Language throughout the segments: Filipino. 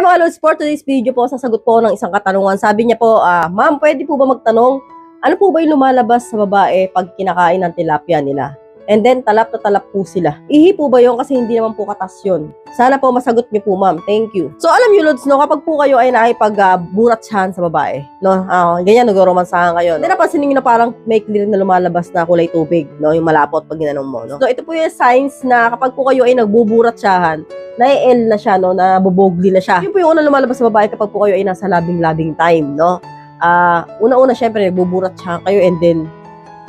Hi mga Lods, for today's video po, sasagot po ng isang katanungan. Sabi niya po, ah, ma'am, pwede po ba magtanong, ano po ba yung lumalabas sa babae pag kinakain ng tilapia nila? And then, talap na talap po sila. Ihi po ba yun? Kasi hindi naman po katas yun. Sana po masagot niyo po, ma'am. Thank you. So, alam niyo, Lods, no, kapag po kayo ay nakipag-buratsahan sa babae, no, ah, ganyan, nag-romansahan kayo. No? Then, napansin niyo na parang may clear na lumalabas na kulay tubig, no, yung malapot pag ginanong mo, no. So, ito po yung signs na kapag po kayo ay nagbuburatsahan, na-L na siya, no, na bubogli na siya. Yun po yung unang lumalabas sa babae kapag po kayo ay nasa labing-labing time, no. Ah, una-una, syempre, nagbuburat siya kayo and then,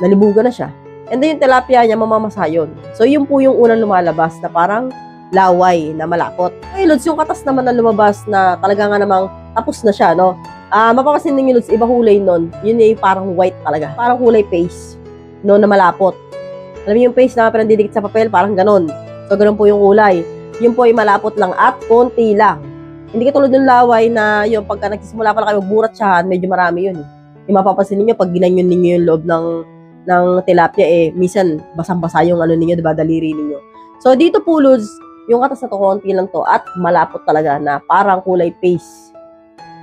nalibugan na siya. And then, yung tilapia niya, mamamasa yun. So, yun po yung unang lumalabas na parang laway na malapot. Okay, Lods, yung katas naman na lumabas na talaga nga namang tapos na siya, no. Ah, mapapasin ninyo, Lods, iba kulay nun. Yun yung parang white talaga. Parang kulay paste, no, na malapot. Alam niyo yung paste na parang didikit sa papel, parang ganon. So, ganon po yung kulay yun po ay malapot lang at konti lang. Hindi katulad ng laway na yung pagka nagsisimula pa lang kayo magburat siyahan, medyo marami yun. Yung mapapansin ninyo, pag ginanyon ninyo yung loob ng, ng tilapia, eh, minsan basang-basa yung ano ninyo, diba, daliri ninyo. So, dito po, Lods, yung katas na to, konti lang to, at malapot talaga na parang kulay paste.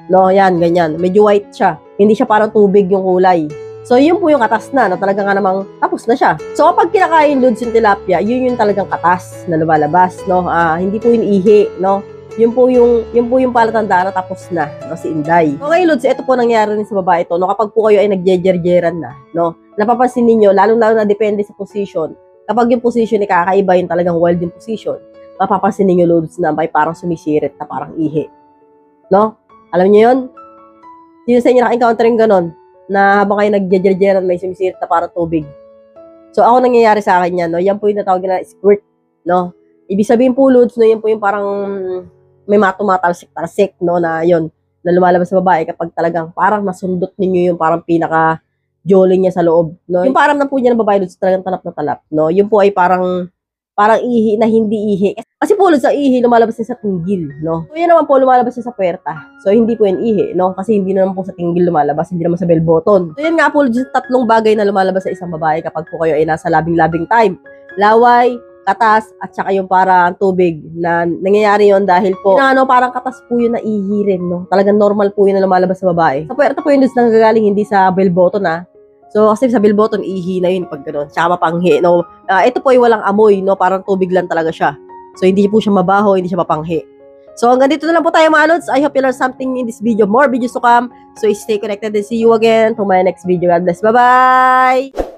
No, yan, ganyan. Medyo white siya. Hindi siya parang tubig yung kulay. So, yun po yung katas na, na talaga nga namang tapos na siya. So, kapag kinakain loads yung tilapia, yun yung talagang katas na lumalabas, no? Ah, hindi po yung ihi, no? Yun po yung, yun po yung palatandaan na tapos na, no? Si Inday. Okay, loads, ito po nangyari rin sa babae to, no? Kapag po kayo ay nagjejerjeran na, no? Napapansin ninyo, lalong-lalo na depende sa position. Kapag yung position ay kakaiba, yung talagang wild yung position, mapapansin ninyo, loads, na may parang sumisirit na parang ihi. No? Alam niyo yun? Sino sa inyo naka-encounter yung? Na habang kayo nagjejerjeran may sumisirit na parang tubig. So, ako nangyayari sa akin yan, no? Yan po yung natawag na squirt, no? Ibig sabihin po, Lods, no? Yan po yung parang may matumatalsik-talsik, no? Na yun, na lumalabas sa babae kapag talagang parang nasundot ninyo yung parang pinaka jolly niya sa loob, no? Yung parang na po niya ng babae, Lods, talagang talap na talap, no? Yun po ay parang parang ihi na hindi ihi. Kasi po sa ihi, lumalabas din sa tinggil, no? So, yan naman po, lumalabas din sa puwerta. So, hindi po yan ihi, no? Kasi hindi naman po sa tinggil lumalabas, hindi naman sa bell button. So, yan nga po, yung tatlong bagay na lumalabas sa isang babae kapag po kayo ay nasa labing-labing time. Laway, katas, at saka yung parang tubig na nangyayari yon dahil po, na ano, parang katas po yun na ihi rin, no? Talagang normal po yun na lumalabas sa babae. Sa puwerta po yun doon nanggagaling, hindi sa bell button, ha? So, kasi sa bell button, ihi na yun pag gano'n. Tsaka mapanghi, no? Ah, ito po ay walang amoy, no? Parang tubig lang talaga siya. So, hindi po siya mabaho, hindi siya mapanghi. So, hanggang dito na lang po tayo mga lods. I hope you learned something in this video. More videos to come. So, stay connected and see you again to my next video. God bless. Bye-bye!